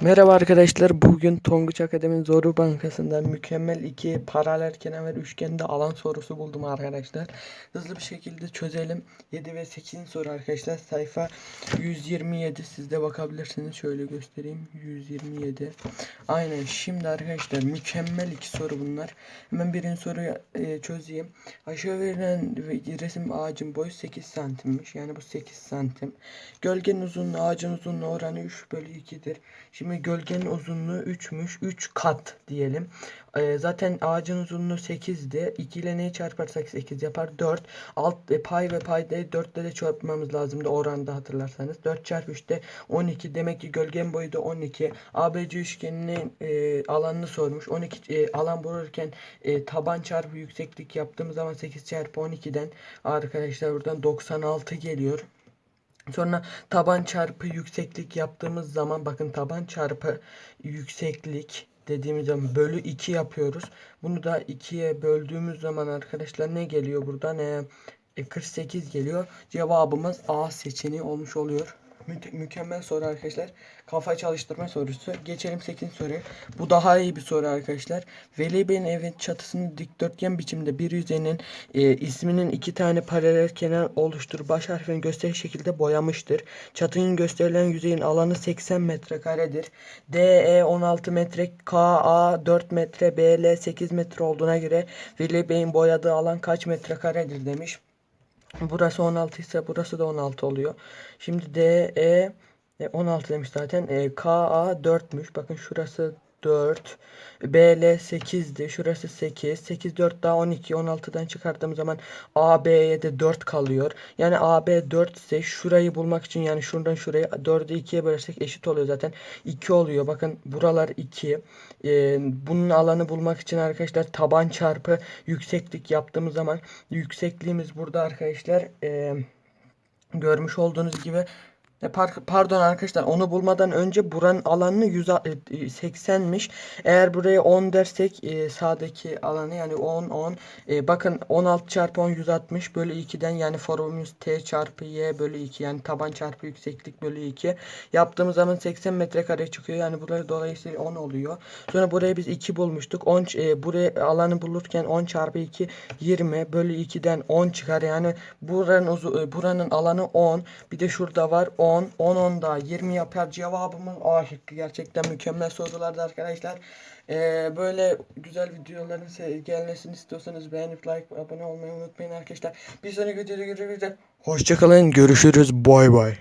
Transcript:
Merhaba arkadaşlar. Bugün Tonguç Akademi Zoru Bankası'ndan mükemmel iki paralel kenar üçgende alan sorusu buldum arkadaşlar. Hızlı bir şekilde çözelim. 7 ve 8. soru arkadaşlar. Sayfa 127. Siz de bakabilirsiniz. Şöyle göstereyim. 127. Aynen. Şimdi arkadaşlar mükemmel iki soru bunlar. Hemen birinci soruyu e, çözeyim. Aşağı verilen resim ağacın boyu 8 santimmiş. Yani bu 8 santim. Gölgenin uzunluğu ağacın uzunluğu oranı 3 bölü 2'dir. Şimdi gölgenin uzunluğu 3'müş. 3 kat diyelim. Ee, zaten ağacın uzunluğu 8'di. 2 ile neyi çarparsak 8 yapar? 4. Alt e, pay ve paydayı 4 ile de çarpmamız lazımdı oranda hatırlarsanız. 4 çarpı 3'te 12. Demek ki gölgenin boyu da 12. ABC üçgeninin e, alanını sormuş. 12 e, alan bulurken e, taban çarpı yükseklik yaptığımız zaman 8 çarpı 12'den arkadaşlar buradan 96 geliyor. Sonra taban çarpı yükseklik yaptığımız zaman bakın taban çarpı yükseklik dediğimiz zaman bölü 2 yapıyoruz. Bunu da 2'ye böldüğümüz zaman arkadaşlar ne geliyor buradan? E, 48 geliyor. Cevabımız A seçeneği olmuş oluyor. Mü- mükemmel soru arkadaşlar. Kafa çalıştırma sorusu. Geçelim 8. soruya. Bu daha iyi bir soru arkadaşlar. Veli Bey'in evin çatısını dikdörtgen biçimde bir yüzeyinin e, isminin iki tane paralel kenar oluştur. Baş harfini gösterişli şekilde boyamıştır. Çatının gösterilen yüzeyin alanı 80 metrekaredir. DE 16 metre, KA 4 metre, BL 8 metre olduğuna göre Veli Bey'in boyadığı alan kaç metrekaredir demiş. Burası 16 ise burası da 16 oluyor. Şimdi DE e, 16 demiş zaten. E, KA 4'müş. Bakın şurası 4. BL 8'di. Şurası 8. 8 4 daha 12. 16'dan çıkarttığım zaman AB'ye de 4 kalıyor. Yani AB 4 ise şurayı bulmak için yani şuradan şuraya 4'ü 2'ye bölersek eşit oluyor zaten. 2 oluyor. Bakın buralar 2. Ee, bunun alanı bulmak için arkadaşlar taban çarpı yükseklik yaptığımız zaman yüksekliğimiz burada arkadaşlar e, görmüş olduğunuz gibi Pardon arkadaşlar onu bulmadan önce buranın alanı 180'miş. Eğer buraya 10 dersek e, sağdaki alanı yani 10 10 e, bakın 16 çarpı 10 160 bölü 2'den yani formülümüz t çarpı y bölü 2 yani taban çarpı yükseklik bölü 2 yaptığımız zaman 80 metrekare çıkıyor. Yani burası dolayısıyla 10 oluyor. Sonra buraya biz 2 bulmuştuk. 10 e, buraya alanı bulurken 10 çarpı 2 20 bölü 2'den 10 çıkar. Yani buranın e, buranın alanı 10. Bir de şurada var 10 10, 10, 10 da 20 yapar cevabımın A şıkkı gerçekten mükemmel sorulardı arkadaşlar. Ee, böyle güzel videoların gelmesini istiyorsanız beğenip like abone olmayı unutmayın arkadaşlar. Bir sonraki videoda görüşmek. Hoşçakalın görüşürüz bay bay.